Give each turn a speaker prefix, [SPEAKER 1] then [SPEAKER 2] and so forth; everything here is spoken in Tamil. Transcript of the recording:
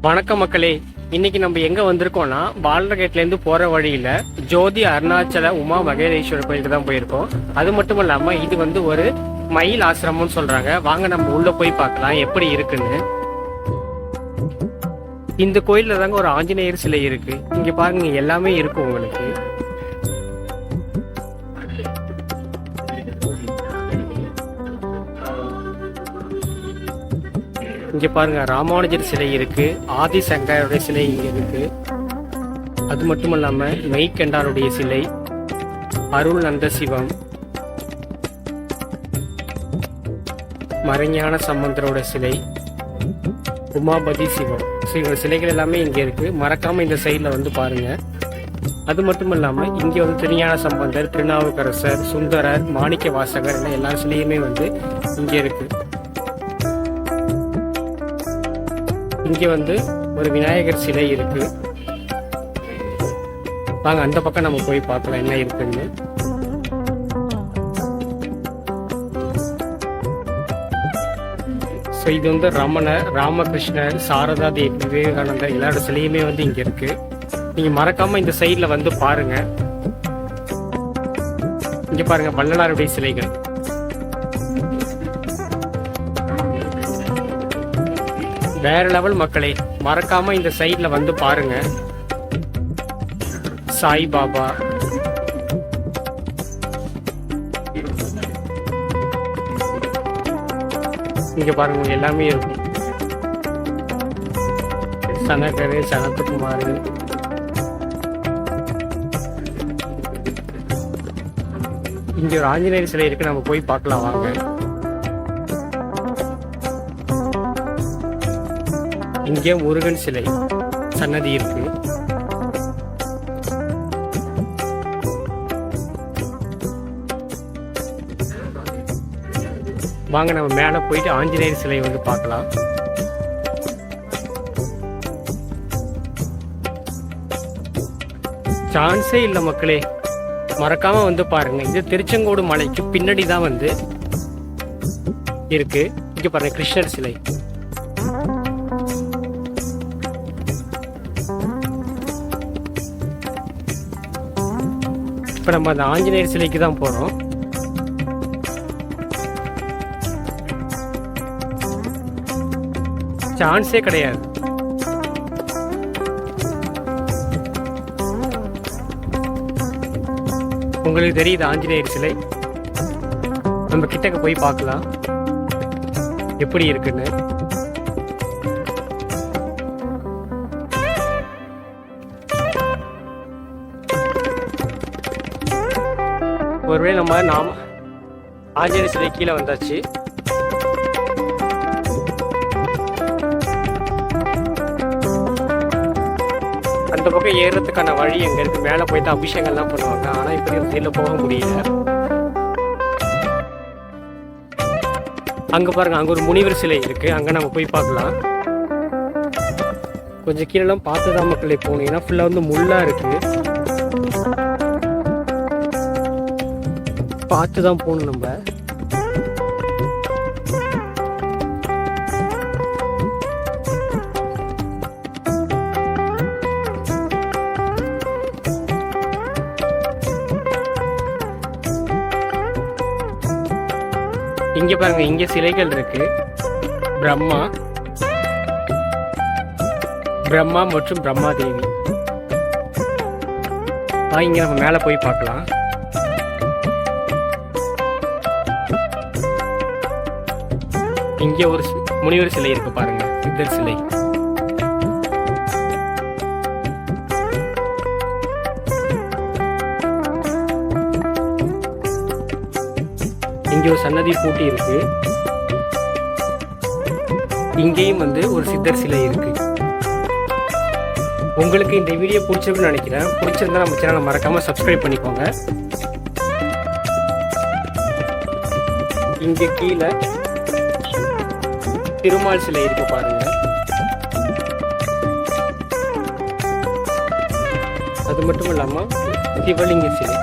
[SPEAKER 1] வணக்கம் மக்களே. இன்னைக்கு நம்ம எங்க வந்திருக்கோம்னா பாலரகேட்ல இருந்து போற வழியில ஜோதி அருணாச்சல உமா மகேதேஸ்வரர் கோயிலுக்கு தான் போயிருக்கோம். அது மட்டும் இல்லாம இது வந்து ஒரு மயில் ஆசிரமம்னு சொல்றாங்க. வாங்க நம்ம உள்ள போய் பார்க்கலாம் எப்படி இருக்குன்னு. இந்த கோயில்ல தாங்க ஒரு ஆஞ்சநேயர் சிலை இருக்கு. இங்க பாருங்க எல்லாமே இருக்கும் உங்களுக்கு. இங்க பாருங்க ராமானுஜர் சிலை இருக்கு ஆதிசங்கருடைய சிலை இங்க இருக்கு. அது மட்டும் இல்லாம மெய்கண்டாருடைய சிலை அருள் நந்த சிவம் மறைஞான சம்பந்தரோட சிலை உமாபதி சிவம். ஸோ இவங்க சிலைகள் எல்லாமே இங்க இருக்கு. மறக்காம இந்த சைட்ல வந்து பாருங்க. அது மட்டும் இல்லாம இங்க வந்து திருஞான சம்பந்தர் திருநாவுக்கரசர் சுந்தரர் மாணிக்க வாசகர் எல்லாம் எல்லா சிலையுமே வந்து இங்க இருக்கு. இங்கே வந்து ஒரு விநாயகர் சிலை இருக்கு. வாங்க அந்த பக்கம் நம்ம போய் பார்க்கலாம் என்ன இருக்குன்னு. ஸோ இது வந்து ரமணர் ராமகிருஷ்ணர் சாரதா தேவி விவேகானந்தர் எல்லாரோட சிலையுமே வந்து இங்க இருக்கு. நீங்க மறக்காம இந்த சைட்ல வந்து பாருங்க. இங்க பாருங்க வள்ளலாருடைய சிலைகள். வேற லெவல் மக்களே மறக்காம இந்த சைட்ல வந்து பாருங்க. சாய் பாபா. இங்க பாருங்க எல்லாமே இருக்கும் சனகரு சனத்துக்குமார். இங்க ஒரு ஆஞ்சநேயர் சிலை இருக்கு நம்ம போய் பார்க்கலாம் வாங்க. இங்கே முருகன் சிலை சன்னதி இருக்கு. வாங்க நம்ம மேலே போயிட்டு ஆஞ்சநேயர் சிலை வந்து பார்க்கலாம். சான்ஸே இல்லை மக்களே. மறக்காம வந்து பாருங்க. இது திருச்செங்கோடு மலைக்கு பின்னாடி தான் வந்து இருக்கு. இங்க பாருங்க கிருஷ்ணர் சிலை. இப்போ நம்ம அந்த ஆஞ்சநேயர் சிலைக்கு தான் போகிறோம் சான்ஸே கிடையாது. உங்களுக்கு தெரியுது ஆஞ்சநேயர் சிலை? நம்ம கிட்டக்க போய் பார்க்கலாம். எப்படி இருக்குன்னு? நம்ம நாம் ஆஞ்சநேய சிலை கீழே வந்தாச்சு. அந்த பக்கம் ஏறுறதுக்கான வழி எங்கே இருக்கு? மேலே போய் தான் அபிஷேகம்லாம் பண்ணுவாங்க. ஆனால் இப்படி சைடில் போக முடியல. அங்கே பாருங்க அங்கே ஒரு முனிவர் சிலை இருக்கு. அங்கே நம்ம போய் பார்க்கலாம். கொஞ்சம் கீழெல்லாம் பார்த்து தான் மக்களை போகணும் ஏன்னா வந்து முள்ளாக இருக்குது பார்த்து தான் போகணும் நம்ம. இங்க பாருங்க இங்க சிலைகள் இருக்கு. பிரம்மா. பிரம்மா மற்றும் பிரம்மா தேவி இங்க நம்ம மேல போய் பார்க்கலாம். இங்கே ஒரு முனிவர் சிலை இருக்கு பாருங்க சித்தர் சிலை. இங்க ஒரு சன்னதி பூட்டி இருக்கு. இங்கேயும் வந்து ஒரு சித்தர் சிலை இருக்கு. உங்களுக்கு இந்த வீடியோ பிடிச்சிருக்குன்னு நினைக்கிறேன். பிடிச்சிருந்தா நம்ம சேனலை மறக்காம சப்ஸ்கிரைப் பண்ணிக்கோங்க. இங்கே கீழே திருமால் சிலை இருக்கு பாருங்க. அது மட்டும் இல்லாமல் சிவலிங்க சிலை.